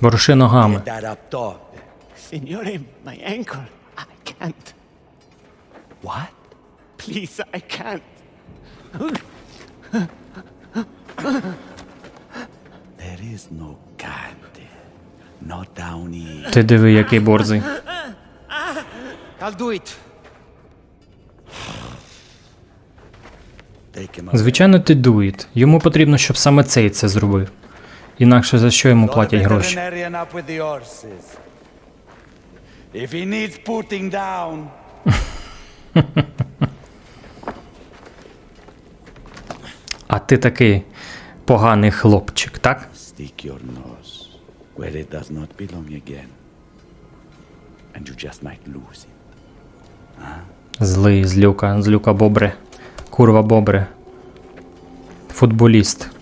Воруши ногами. Get that up top. Signore, my ankle. I can't. What? Please, I can't. There is no can't. Not down here. Ти диви, який борзий. I'll do it. Звичайно, ти дуїт. Йому потрібно, щоб саме цей це зробив. Інакше за що йому платять гроші? А ти такий поганий хлопчик, так? stick your nose where it does not belong again. And you just might lose it. Злий, злюка, злюка бобре. Курва бобре. Футболіст.